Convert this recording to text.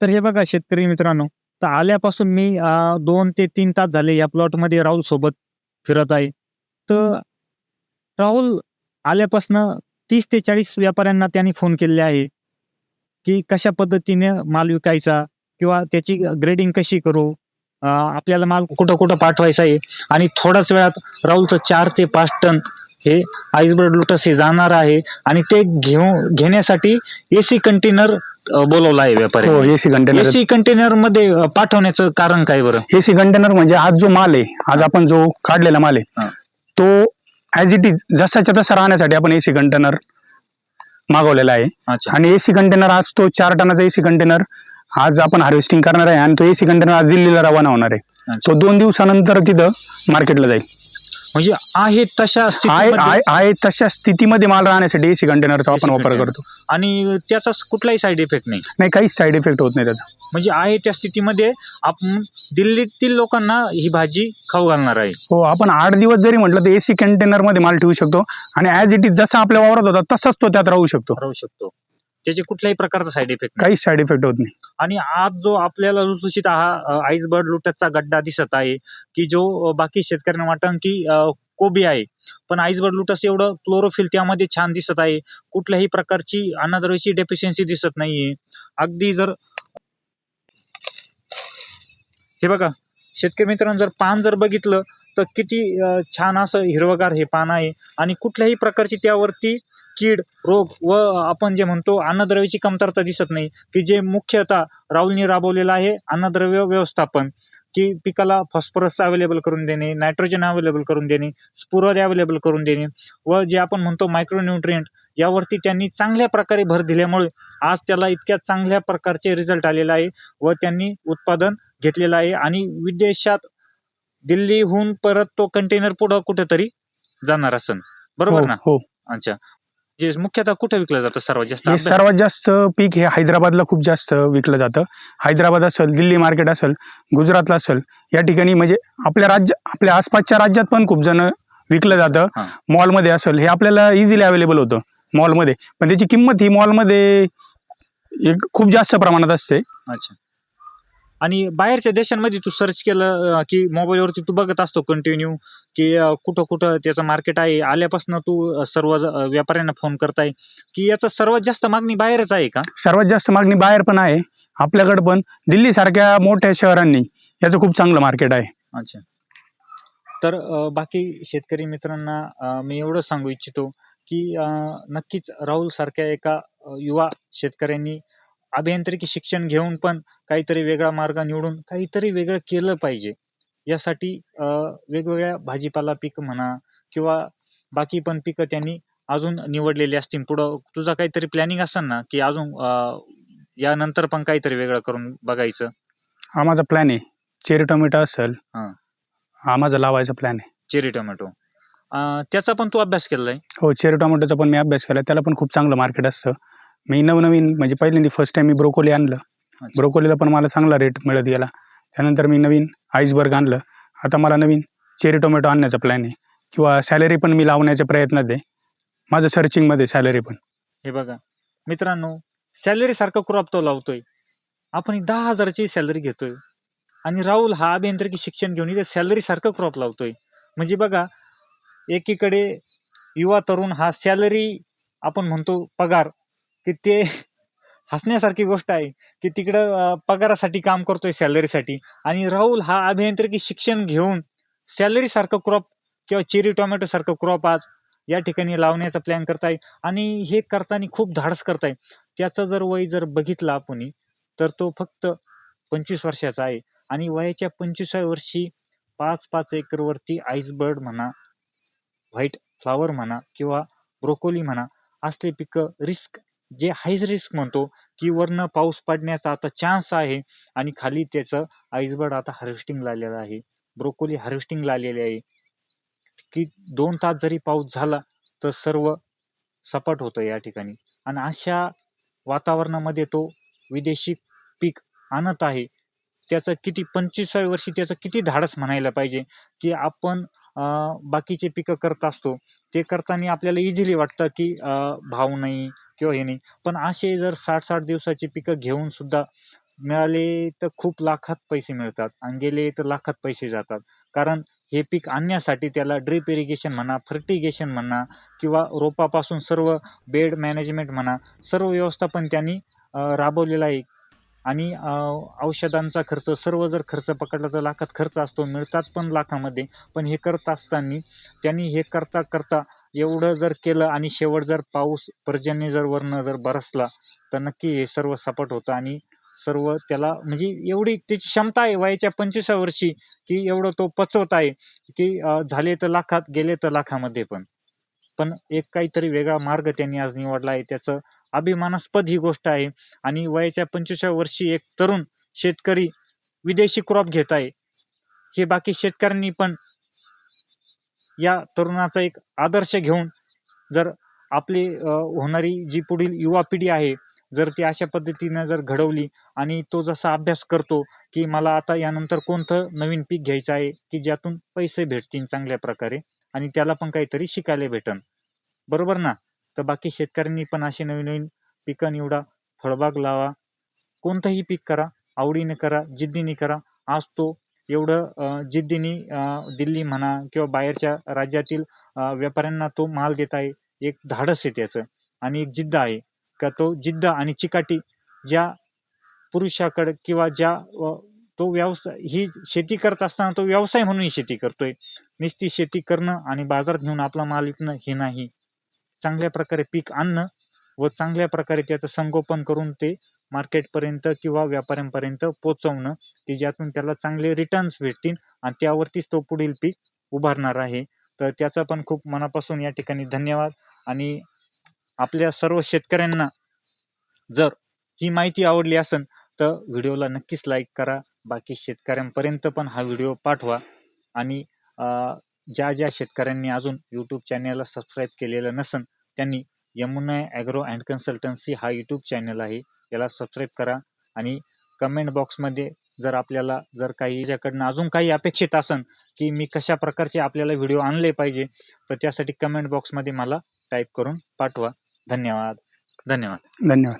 तर हे बघा शेतकरी मित्रांनो तर आल्यापासून मी दोन ते तीन तास झाले या प्लॉटमध्ये राहुल सोबत फिरत आहे. तर राहुल आल्यापासनं तीस ते चाळीस व्यापाऱ्यांना त्यांनी फोन केलेले आहे की कशा पद्धतीने माल विकायचा किंवा त्याची ग्रेडिंग कशी करू? आपल्याला माल कुठं कुठं पाठवायचा आहे? आणि थोड्याच वेळात राहुलचं चार ते पाच टन हे आईसबर्ड लुटस हे जाणार आहे आणि ते घेऊ घेण्यासाठी एसी कंटेनर बोलवला आहे व्यापारी हो एसी कंटेनर एसी कंटेनरमध्ये पाठवण्याचं कारण काय बरं? एसी कंटेनर म्हणजे आज जो माल आहे आज आपण जो काढलेला माल हा. आहे तो ऍज इट इज जसाच्या तसा राहण्यासाठी आपण एसी कंटेनर मागवलेला आहे. अच्छा. आणि एसी कंटेनर आज तो चार टनाचा एसी कंटेनर आज आपण हार्वेस्टिंग करणार आहे आणि तो एसी कंटेनर आज दिल्लीला रवाना होणार आहे. अच्छा. तो दोन दिवसानंतर तिथं मार्केटला जाईल. म्हणजे आहे तशा आहे स्थितीमध्ये आहे आहे तशा स्थितीमध्ये माल राहण्यासाठी एसी कंटेनरचा आपण AC वापर container. करतो. आणि त्याचा कुठलाही साईड इफेक्ट नाही. नाही काहीच साईड इफेक्ट होत नाही त्याचा. म्हणजे आहे त्या स्थितीमध्ये आपण दिल्लीतील लोकांना ही भाजी खाऊ घालणार आहे. हो आपण आठ दिवस जरी म्हटलं तर एसी कंटेनरमध्ये माल ठेवू शकतो. आणि ऍज इट इज जसा आपल्या वावरात होता तसाच तो त्यात राहू शकतो. राहू शकतो. त्याचे कुठल्याही प्रकारचा साईड इफेक्ट काहीच साईड इफेक्ट होत नाही. आणि आज जो आपल्याला लुटूचित हा आईसबर्ड लुटतचा गड्डा दिसत आहे की जो बाकी शेतकऱ्यांना वाटतं की कोबी आहे पण आईसबर्ड लुटस एवढं क्लोरोफिल त्यामध्ये छान दिसत आहे कुठल्याही प्रकारची अन्नद्रव्याची डेफिशियन्सी दिसत नाहीये. अगदी जर हे बघा शेतकरी मित्रांनो जर पान जर बघितलं तर किती छान असं हिरवगार हे पान आहे आणि कुठल्याही प्रकारची त्यावरती कीड रोग व आपण जे म्हणतो अन्नद्रव्याची कमतरता दिसत नाही की जे मुख्यतः राहुलनी राबवलेलं आहे अन्नद्रव्य व्यवस्थापन की पिकाला फॉस्फरस अवेलेबल करून देणे नायट्रोजन अवेलेबल करून देणे स्पुरद अवेलेबल करून देणे व जे आपण म्हणतो मायक्रोन्यूट्रिएंट यावरती त्यांनी चांगल्या प्रकारे भर दिल्यामुळे आज त्याला इतक्या चांगल्या प्रकारचे रिझल्ट आलेला आहे व त्यांनी उत्पादन घेतलेलं आहे आणि विदेशात दिल्लीहून परत तो कंटेनर पुढं कुठेतरी जाणार असन. बरोबर हो ना? हो. अच्छा. जे मुख्यतः कुठे विकलं जातं सर्वात जास्त? हे सर्वात जास्त पीक हे हैदराबादला खूप जास्त विकलं जातं. हैदराबाद असेल दिल्ली मार्केट असेल गुजरातला असेल या ठिकाणी म्हणजे आपल्या राज्य आपल्या आसपासच्या राज्यात पण खूप जण विकलं जातं. मॉलमध्ये असेल हे आपल्याला इझिली अवेलेबल होतं मॉलमध्ये. पण त्याची किंमत ही मॉलमध्ये एक खूप जास्त प्रमाणात असते. अच्छा. आणि बाहेरच्या देशांमध्ये तू सर्च केलं अं, की मोबाईलवरती तू बघत असतो कंटिन्यू की कुठं कुठं त्याचं मार्केट आहे. आल्यापासून तू सर्व व्यापाऱ्यांना फोन करताय. की याचं सर्वात जास्त मागणी बाहेरच आहे का? सर्वात जास्त मागणी बाहेर पण आहे. आपल्याकडं पण. दिल्लीसारख्या मोठ्या शहरांनी याचं खूप चांगलं मार्केट आहे. अच्छा. तर बाकी शेतकरी मित्रांना मी एवढं सांगू इच्छितो की नक्कीच राहुल सारख्या एका युवा शेतकऱ्यांनी अभियांत्रिकी शिक्षण घेऊन पण काहीतरी वेगळा मार्ग निवडून काहीतरी वेगळं केलं पाहिजे. यासाठी वेगवेगळ्या भाजीपाला पीक म्हणा किंवा बाकी पण पिकं त्यांनी अजून निवडलेली असतील. पुढं तुझा काहीतरी प्लॅनिंग असेल ना की अजून यानंतर पण काहीतरी वेगळं करून बघायचं? हा माझा प्लॅन आहे. चेरी टोमॅटो असेल. हां. हा माझा लावायचा प्लॅन आहे. चेरी टोमॅटो अं, त्याचा पण तू अभ्यास केलेला आहे हो चेरी टोमॅटोचा पण मी अभ्यास केला त्याला पण खूप चांगलं मार्केट असतं. मी नवनवीन म्हणजे पहिल्यांदा फर्स्ट टाइम मी ब्रोकोली आणलं. ब्रोकोलीला पण मला चांगला रेट मिळत गेला. त्यानंतर मी नवीन आईसबर्ग आणलं. आता मला नवीन चेरी टोमॅटो आणण्याचा प्लॅन आहे. किंवा सॅलरी पण मी लावण्याच्या प्रयत्नात आहे. माझं सर्चिंगमध्ये सॅलरी पण. हे बघा. मित्रांनो सॅलरीसारखा क्रॉप तो लावतोय. आपण दहा हजाराची सॅलरी घेतोय. आणि राहुल हा अभियांत्रिकी शिक्षण घेऊन इथे सॅलरीसारखं क्रॉप लावतोय. म्हणजे बघा एकीकडे युवा तरुण हा सॅलरी आपण म्हणतो पगार. की ते हसण्यासारखी गोष्ट आहे की तिकडं पगारासाठी काम करतोय सॅलरीसाठी. आणि राहुल हा अभियांत्रिकी शिक्षण घेऊन सॅलरीसारखं क्रॉप किंवा चेरी टोमॅटोसारखं क्रॉप आज या ठिकाणी लावण्याचा प्लॅन करताय आणि हे करताना खूप धाडस करताय त्याचं जर वय जर बघितलं आपण तर तो फक्त पंचवीस वर्षाचा आहे. आणि वयाच्या पंचवीसाव्या वर्षी पाच पाच एकरवरती आईसबर्ड म्हणा व्हाईट फ्लावर म्हणा किंवा ब्रोकोली म्हणा असले पिकं रिस्क जे हायज रिस्क म्हणतो की वरनं पाऊस पडण्याचा आता चान्स आहे आणि खाली त्याचं आईसबर्ड आता हार्वेस्टिंगला आलेलं आहे. ब्रोकोली हार्वेस्टिंगला आलेली आहे. की दोन तास जरी पाऊस झाला तर सर्व सपाट होतं या ठिकाणी. आणि अशा वातावरणामध्ये तो विदेशी पीक आणत आहे त्याचं किती पंचवीसाव्या वर्षी त्याचं किती धाडस म्हणायला पाहिजे की आपण बाकीचे पिकं करत असतो ते करताना आपल्याला इझिली वाटतं की भाव नाही किंवा हे नाही. पण असे जर साठ साठ दिवसाची पिकं घेऊन सुद्धा मिळाले तर खूप लाखात पैसे मिळतात आणि गेले तर लाखात पैसे जातात. कारण हे पीक आणण्यासाठी त्याला ड्रीप इरिगेशन म्हणा फर्टिगेशन म्हणा किंवा रोपापासून सर्व बेड मॅनेजमेंट म्हणा सर्व व्यवस्थापन त्यांनी राबवलेलं आहे. आणि औषधांचा खर्च सर्व जर खर्च पकडला तर लाखात खर्च असतो मिळतात पण लाखामध्ये. पण हे करत असताना त्यांनी हे करता करता एवढं जर केलं आणि शेवट जर पाऊस पर्जन्य जर वरनं जर बरसला तर नक्की हे सर्व सपाट होतं आणि सर्व त्याला म्हणजे एवढी त्याची क्षमता आहे वयाच्या पंचवीसा वर्षी की एवढं तो पचवत आहे की झाले तर लाखात गेले तर लाखामध्ये पण. पण एक काहीतरी वेगळा मार्ग त्यांनी आज निवडला आहे. त्याचं अभिमानास्पद ही गोष्ट आहे आणि वयाच्या पंचवीसा वर्षी एक तरुण शेतकरी विदेशी क्रॉप घेत आहे. हे बाकी शेतकऱ्यांनी पण या तरुणाचा एक आदर्श घेऊन जर आपली होणारी जी पुढील युवा पिढी आहे जर ती अशा पद्धतीनं जर घडवली आणि तो जसा अभ्यास करतो की मला आता यानंतर कोणतं नवीन पीक घ्यायचं आहे की ज्यातून पैसे भेटतील चांगल्या प्रकारे आणि त्याला पण काहीतरी शिकायला भेटन. बरोबर ना? तर बाकी शेतकऱ्यांनी पण असे नवीन नवीन पिकं निवडा फळबाग लावा. कोणतंही पीक करा आवडीने करा जिद्दीने करा. आज तो एवढं जिद्दीने दिल्ली म्हणा किंवा बाहेरच्या राज्यातील व्यापाऱ्यांना तो माल देत आहे. एक धाडस आहे त्याचं आणि एक जिद्द आहे. का तो जिद्द आणि चिकाटी ज्या पुरुषाकडं किंवा ज्या तो व्यवसाय ही शेती करत असताना तो व्यवसाय म्हणून शेती करतोय. नुसती शेती करणं आणि बाजारात घेऊन आपला माल विकणं हे नाही. चांगल्या प्रकारे पीक आणणं व चांगल्या प्रकारे त्याचं संगोपन करून ते मार्केटपर्यंत किंवा व्यापाऱ्यांपर्यंत पोचवणं की ज्यातून त्याला चांगले रिटर्न्स भेटतील आणि त्यावरतीच तो पुढील पीक उभारणार आहे. तर त्याचा पण खूप मनापासून या ठिकाणी धन्यवाद. आणि आपल्या सर्व शेतकऱ्यांना जर ही माहिती आवडली असेल तर व्हिडिओला नक्कीच लाईक करा. बाकी शेतकऱ्यांपर्यंत पण हा व्हिडिओ पाठवा. आणि ज्या ज्या शेतकऱ्यांनी अजून यूट्यूब चॅनलला सबस्क्राईब केलेलं नसेल त्यांनी यमुना ॲग्रो अँड कन्सल्टन्सी हा यूट्यूब चॅनल आहे. याला सबस्क्राईब करा आणि कमेंट बॉक्समध्ये जर आपल्याला जर काही याच्याकडनं अजून काही अपेक्षित असेल की मी कशा प्रकारचे आपल्याला व्हिडिओ आणले पाहिजे तर त्यासाठी कमेंट बॉक्समध्ये मला टाईप करून पाठवा. धन्यवाद. धन्यवाद. धन्यवाद.